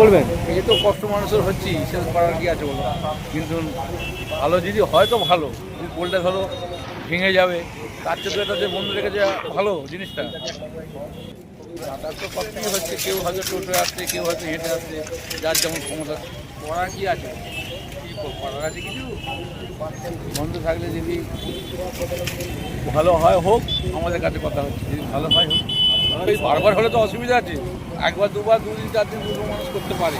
বলবেন? এই তো কষ্ট মানুষের হচ্ছে সে করার কি আছে বলো কিন্তু ভালো যদি হয় তো ভালো। যদি পোলটা ধরো ভেঙে যাবে। তার চেয়ে তো এটা যে বন্ধ রেখে যাওয়া ভালো জিনিসটা। যাতায়াত তো কষ্টই হচ্ছে, কেউ হয়তো টোটো আসছে, কেউ হয়তো হেঁটে আসছে, যার যেমন ক্ষমতা। করার কি আছে? কি কর- করার আছে কিছু? বন্ধ থাকলে যদি ভালো হয় হোক, আমাদের কাছে কথা হচ্ছে। যদি ভালো হয় হোক। বারবার হলে তো অসুবিধা আছে। একবার দুবার দুদিন চার দিন দুটো মানুষ করতে পারে।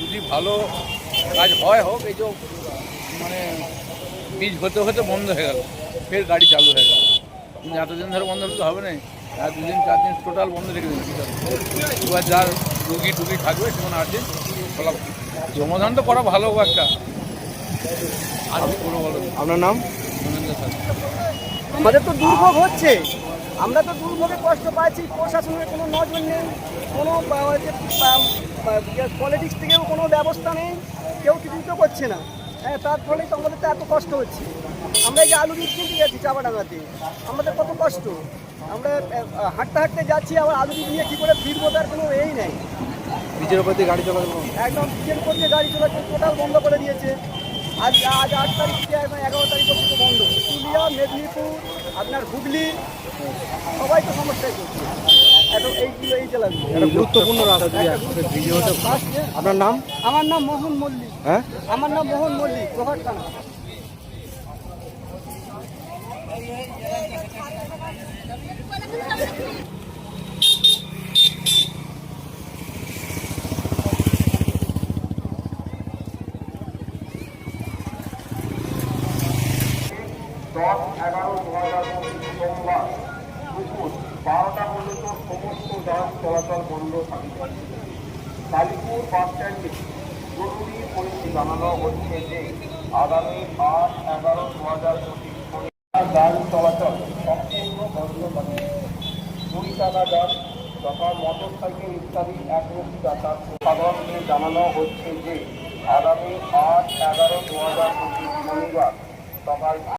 যদি ভালো কাজ হয় হোক এই যে মানে বীজ হতে হতে বন্ধ হয়ে গেল। ফের গাড়ি চালু হয়ে গেল। কিন্তু এতদিন ধরে বন্ধ হলে তো হবে না। আর দুদিন চার দিন টোটাল বন্ধ রেখে দিন। এবার যার রুগী টুগি থাকবে সেখানে আছে খোলা সমাধান তো করা ভালো একটা। আর কি করব বলো আপনার নাম? আমাদের তো দুর্ভোগ হচ্ছে। আমরা তো দুর্ভোগে কষ্ট পাচ্ছি প্রশাসনের কোনো নজর নেই কোনো পলিটিক্স থেকেও কোনো ব্যবস্থা নেই কেউ কিছু তো করছে না। হ্যাঁ তার ফলেই তো আমাদের তো এত কষ্ট হচ্ছে। আমরা এই যে আলু বীজ কিনতে যাচ্ছি চাপাডাঙ্গাতে আমাদের কত কষ্ট। আমরা হাঁটতে হাঁটতে যাচ্ছি আবার আলু বীজ নিয়ে কী করে ফিরবো তার কোনো এই নেই। নিজের উপর দিয়ে গাড়ি চালানো একদম বিকেল করছে গাড়ি চলাচল টোটাল বন্ধ করে দিয়েছে। আজ আজ আট তারিখ থেকে একদম এগারো তারিখ পর্যন্ত বন্ধ। পুরুলিয়া মেদিনীপুর আপনার হুগলি সবাই তো সমস্যায় করছে এখন গুরুত্বপূর্ণ আপনার নাম? আমার নাম মোহন মল্লিক। হ্যাঁ? আমার নাম মোহন মল্লিক প্রভাত থানা। এগারো সোমবার দুপুর বারোটা পর্যন্ত সমস্ত যান চলাচল বন্ধ থাকবে। কালীপুর বাস স্ট্যান্ডে জরুরি পরিস্থিতি জানানো হচ্ছে যে আগামী আট এগারো, দু হাজার পঁচিশ যান চলাচল সম্পূর্ণ বন্ধ থাকবে। দুই টাকা যান তথা মোটর সাইকেল ইত্যাদি একমুখী যাতায়াত সাধারণকে জানানো হচ্ছে যে আগামী আট এগারো, দু হাজার পঁচিশ শনিবার সকাল